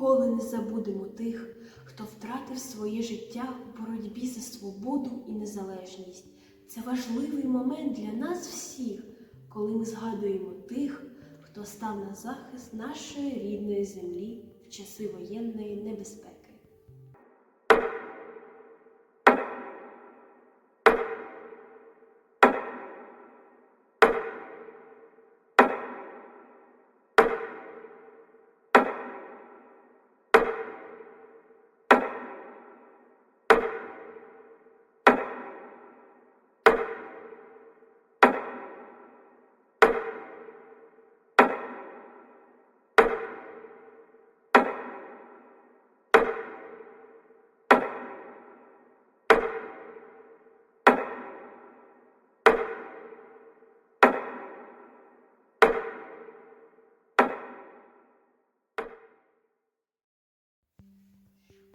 ніколи не забудемо тих, хто втратив своє життя у боротьбі за свободу і незалежність. Це важливий момент для нас всіх, коли ми згадуємо тих, хто став на захист нашої рідної землі в часи воєнної небезпеки.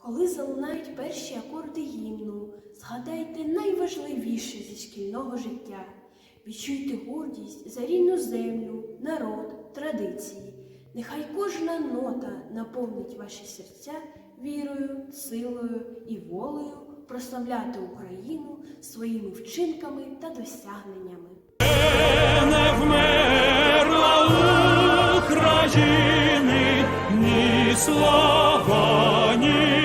Коли залунають перші акорди гімну, згадайте найважливіше зі шкільного життя. Відчуйте гордість за рідну землю, народ, традиції. Нехай кожна нота наповнить ваші серця вірою, силою і волею прославляти Україну своїми вчинками та досягненнями. не вмерла України, ні слава, ні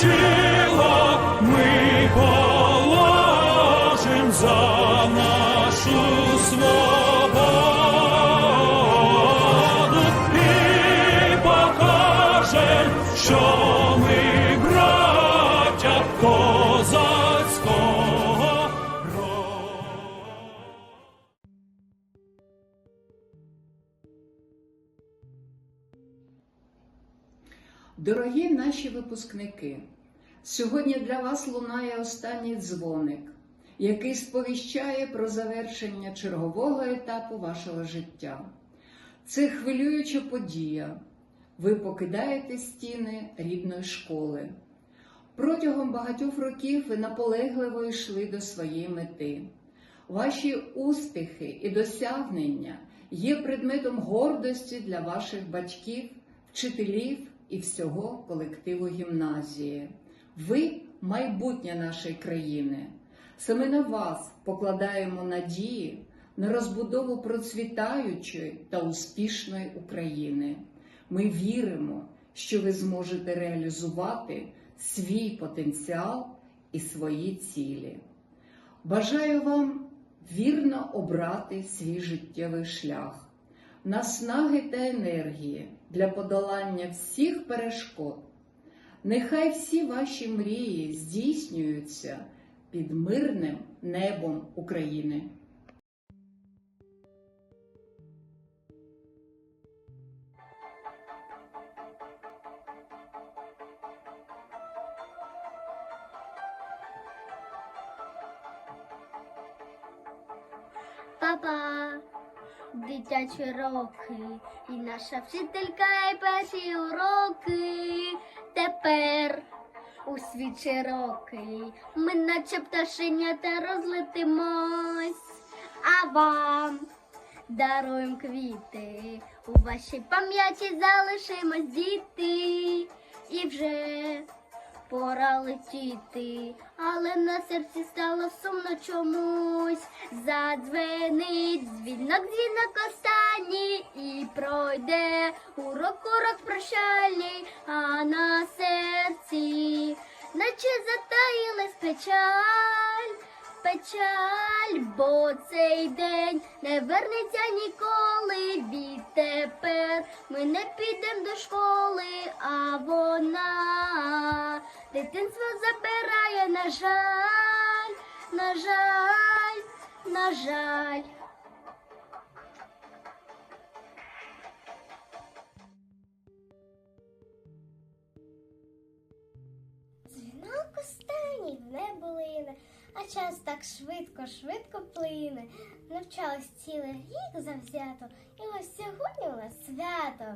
душу Дорогі наші випускники, сьогодні для вас лунає останній дзвоник, який сповіщає про завершення чергового етапу вашого життя. Це хвилююча подія. Ви покидаєте стіни рідної школи. Протягом багатьох років ви наполегливо йшли до своєї мети. Ваші успіхи і досягнення є предметом гордості для ваших батьків, вчителів і всього колективу гімназії. Ви майбутнє нашої країни. Саме на вас покладаємо надії на розбудову процвітаючої та успішної України. Ми віримо, що ви зможете реалізувати свій потенціал і свої цілі. Бажаю вам вірно обрати свій життєвий шлях, наснаги та енергії для подолання всіх перешкод. Нехай всі ваші мрії здійснюються під мирним небом України. Дитячі роки, і наша вчителька, і перші уроки. Тепер у світ широкий, ми наче пташенята розлетимось, а вам даруємо квіти, у вашій пам'яті залишимось діти, і вже пора летіти, але на серці стало сумно чомусь. Задзвенить дзвінок, дзвінок останній і пройде урок, урок прощальний, а на серці, наче затаїлась печаль, печаль, бо цей день не вернеться ніколи. Відтепер ми не підемо до школи, а вона дитинство забирає, на жаль, на жаль, на жаль. Дзвінок останній в небо лине, а час так швидко, швидко плине. Навчались цілий рік завзято, і ось сьогодні у нас свято.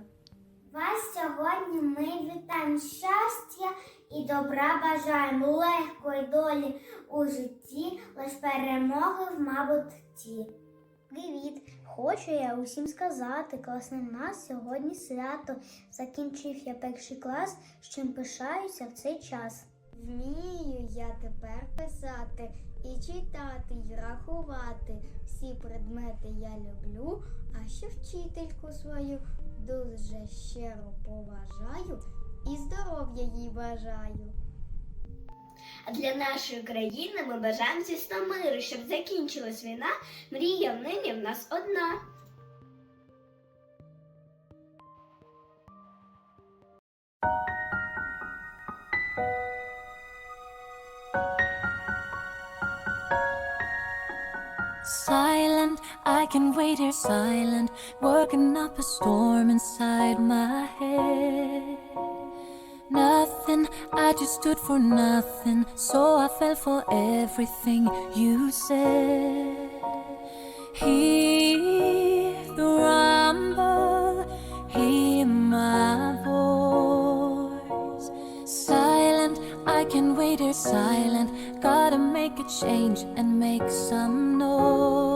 Вас сьогодні ми вітаємо щастя і добра бажаємо легкої долі у житті, лиш перемоги в мабутті. Привіт! Хочу я усім сказати, класне в нас сьогодні свято. Закінчив я перший клас, з чим пишаюся в цей час. Вмію я тепер писати і читати, і рахувати. Всі предмети я люблю, а ще вчительку свою дуже щиро поважаю і здоров'я їй бажаю. А для нашої країни ми бажаємо звісно миру, щоб закінчилась війна. Мрія нині в нас одна. Silent, I can wait here silent, working up a storm inside my head. Nothing, I just stood for nothing, so I fell for everything you said. Hear the rumble, hear my voice. Silent, I can wait here silent. Gotta make a change and make some noise.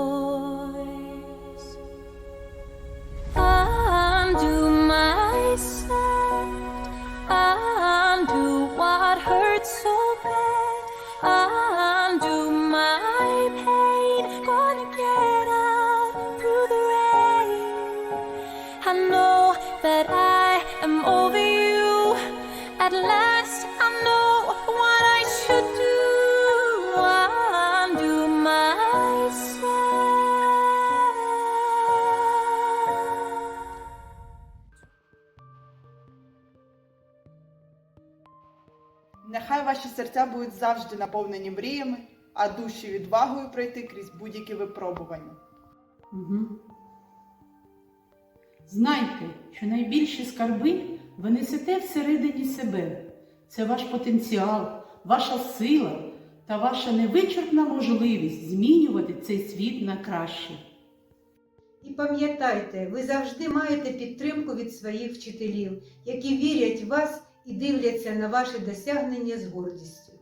Ваші серця будуть завжди наповнені мріями, а душі відвагою пройти крізь будь-які випробування. Угу. Знайте, що найбільші скарби ви несете всередині себе. Це ваш потенціал, ваша сила та ваша невичерпна можливість змінювати цей світ на краще. І пам'ятайте, ви завжди маєте підтримку від своїх вчителів, які вірять в вас і дивляться на ваші досягнення з гордістю.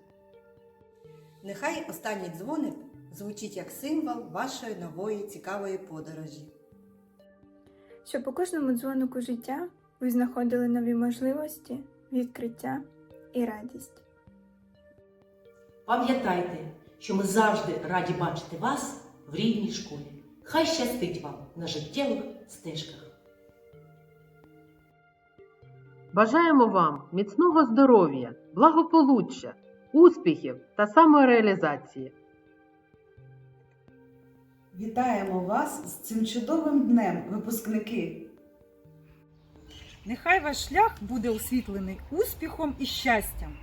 Нехай останній дзвоник звучить як символ вашої нової цікавої подорожі. Щоб у кожному дзвонику життя ви знаходили нові можливості, відкриття і радість. Пам'ятайте, що ми завжди раді бачити вас в рідній школі. Хай щастить вам на життєвих стежках. Бажаємо вам міцного здоров'я, благополуччя, успіхів та самореалізації. Вітаємо вас з цим чудовим днем, випускники! Нехай ваш шлях буде освітлений успіхом і щастям.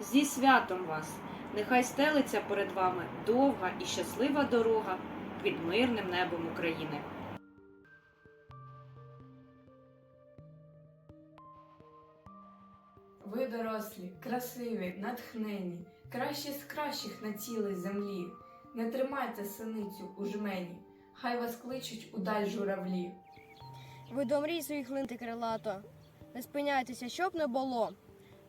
Зі святом вас! Нехай стелиться перед вами довга і щаслива дорога під мирним небом України. Ви дорослі, красиві, натхнені, кращі з кращих на цілій землі. Не тримайте синицю у жмені, хай вас кличуть удаль журавлі. Ви до мрій своїх линти крилато, не спиняйтеся, щоб не було.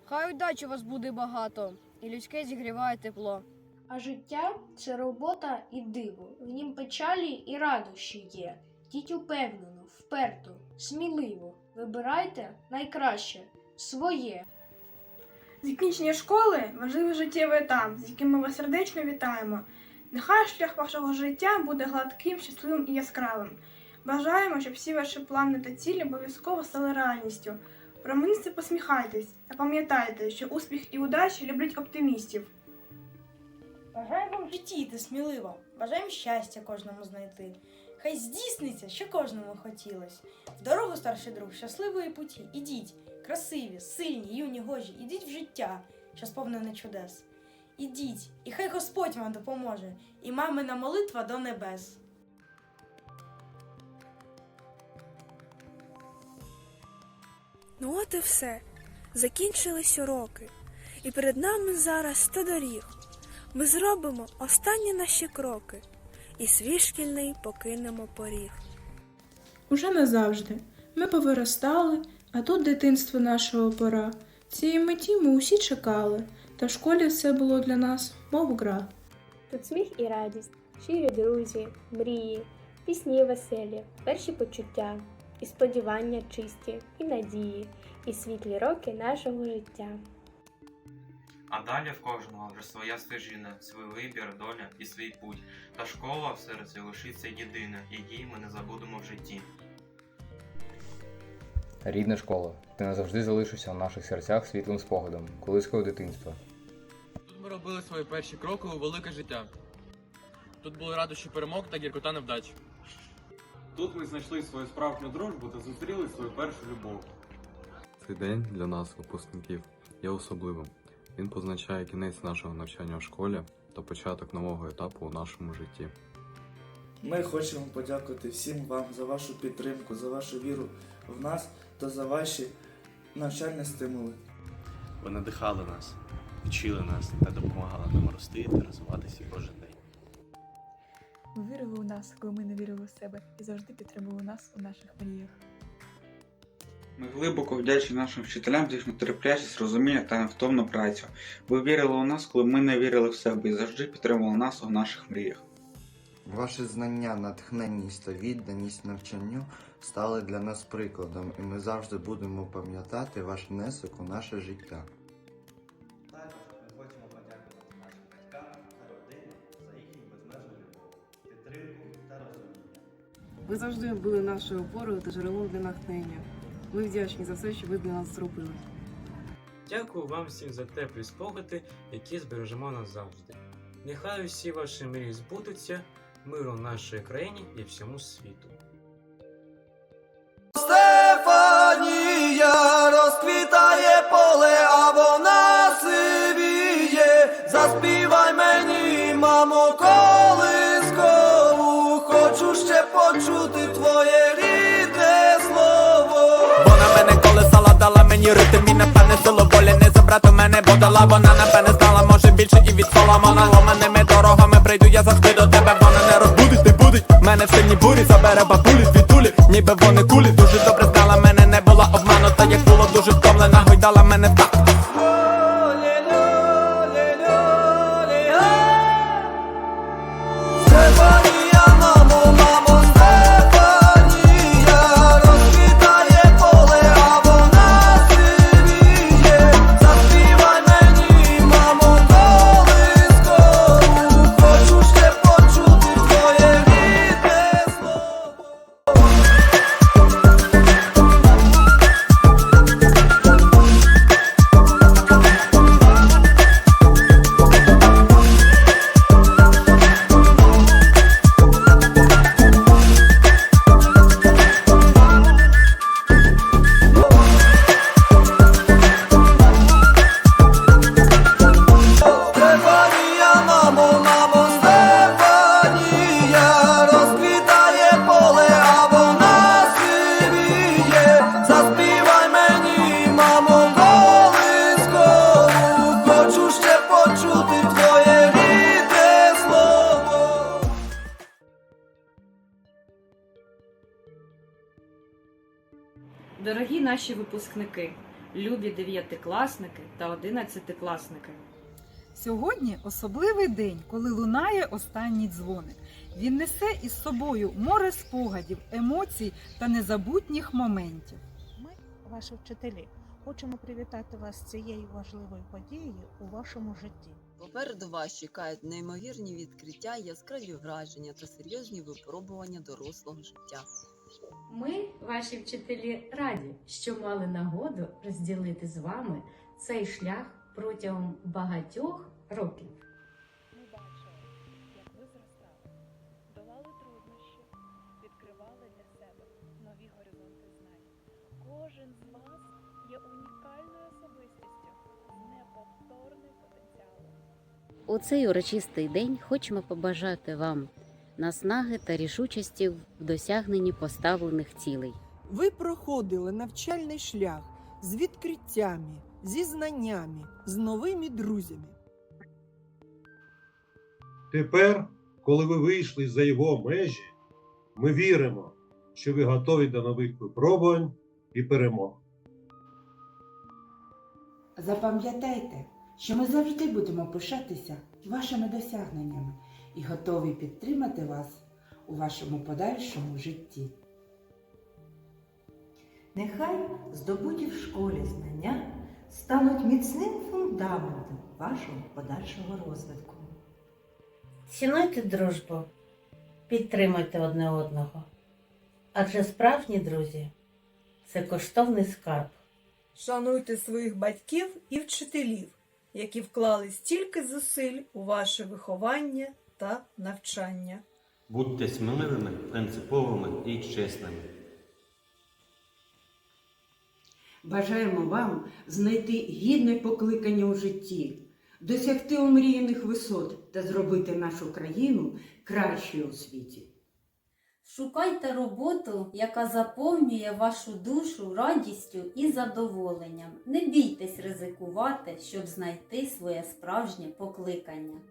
Хай удачі у вас буде багато, і людське зігріває тепло. А життя це робота і диво. В нім печалі і радощі є. Діть упевнено, вперто, сміливо. Вибирайте найкраще своє. Закінчення школи важливий життєвий етап, з яким ми вас сердечно вітаємо. Нехай шлях вашого життя буде гладким, щасливим і яскравим. Бажаємо, щоб всі ваші плани та цілі обов'язково стали реальністю. Проминці посміхайтесь та пам'ятайте, що успіх і удача люблять оптимістів. Бажаємо вам в житті йти сміливо, бажаємо щастя кожному знайти. Хай здійсниться, що кожному хотілось. В дорогу, старший друг, щасливої путі. Ідіть, красиві, сильні, юні, гожі, ідіть в життя, що сповнене чудес. Ідіть, і хай Господь вам допоможе, і мамина молитва до небес. Ну от і все. Закінчились уроки. І перед нами зараз сто доріг. Ми зробимо останні наші кроки, і свій шкільний покинемо поріг. Уже назавжди. Ми повиростали, а тут дитинство нашого пора. Цієї меті ми усі чекали, та в школі все було для нас, мов гра. Тут сміх і радість, щирі друзі, мрії, пісні веселі, перші почуття, і сподівання чисті, і надії, і світлі роки нашого життя. А далі в кожного вже своя стежина, свій вибір, доля і свій путь. Та школа в серці лишиться єдина, і її ми не забудемо в житті. Рідна школа, ти назавжди залишишся у наших серцях світлим спогадом, колискою дитинства. Тут ми робили свої перші кроки у велике життя. Тут були радощі перемог та гіркота невдач. Тут ми знайшли свою справжню дружбу та зустріли свою першу любов. Цей день для нас, випускників, є особливим. Він позначає кінець нашого навчання в школі та початок нового етапу у нашому житті. Ми хочемо подякувати всім вам за вашу підтримку, за вашу віру в нас та за ваші навчальні стимули. Ви надихали нас, вчили нас та допомагали нам рости та розвиватися кожен день. Ви вірили у нас, коли ми не вірили в себе, і завжди підтримували нас у наших мріях. Ми глибоко вдячні нашим вчителям за їхню терплячість, розуміння та невтомну працю. Ви вірили у нас, коли ми не вірили в себе і завжди підтримували нас у наших мріях. Ваші знання, натхненність та відданість навчанню стали для нас прикладом, і ми завжди будемо пам'ятати ваш внесок у наше життя. Також ми хочемо подякувати нашим батькам та родині за їхню безмежну любов, підтримку та розуміння. Ви завжди були нашою опорою та джерелом для натхнення. Ми вдячні за все, що ви для нас зробили. Дякую вам всім за теплі спогади, які збережемо назавжди. Нехай усі ваші мрії збудуться, миру нашій країні і всьому світу. Почути твоє рідне слово. Вона мене колесала, дала мені ритм і напевне силу волі не забрати в мене, бо дала вона напевне знала, може більше і від Соломона. Ломаними дорогами прийду я завжди до тебе, вона не розбудить, не будить Мене в сильній бурі забере бабулі звідулі, ніби вони кулі. Дуже добре знала мене, не була обманута, як було дуже втомлена, гойдала мене так наші випускники, любі дев'ятикласники та одинадцятикласники. Сьогодні особливий день, коли лунає останній дзвоник. Він несе із собою море спогадів, емоцій та незабутніх моментів. Ми, ваші вчителі, хочемо привітати вас з цією важливою подією у вашому житті. Попереду вас чекають неймовірні відкриття, яскраві враження та серйозні випробування дорослого життя. Ми, ваші вчителі, раді, що мали нагоду розділити з вами цей шлях протягом багатьох років. Ми бачили, як ви зростали, долали труднощі, відкривали для себе нові горизонти знань. Кожен з вас є унікальною особистістю неповторним потенціалом. У цей урочистий день хочемо побажати вам наснаги та рішучості в досягненні поставлених цілей. Ви проходили навчальний шлях з відкриттями, зі знаннями, з новими друзями. Тепер, коли ви вийшли за його межі, ми віримо, що ви готові до нових випробувань і перемог. Запам'ятайте, що ми завжди будемо пишатися вашими досягненнями і готові підтримати вас у вашому подальшому житті. Нехай здобуті в школі знання стануть міцним фундаментом вашого подальшого розвитку. Цінуйте дружбу, підтримуйте одне одного. Адже справжні друзі це коштовний скарб. Шануйте своїх батьків і вчителів, які вклали стільки зусиль у ваше виховання та навчання. Будьте сміливими, принциповими і чесними. Бажаємо вам знайти гідне покликання у житті, досягти омріяних висот та зробити нашу країну кращою у світі. Шукайте роботу, яка заповнює вашу душу радістю і задоволенням. Не бійтесь ризикувати, щоб знайти своє справжнє покликання.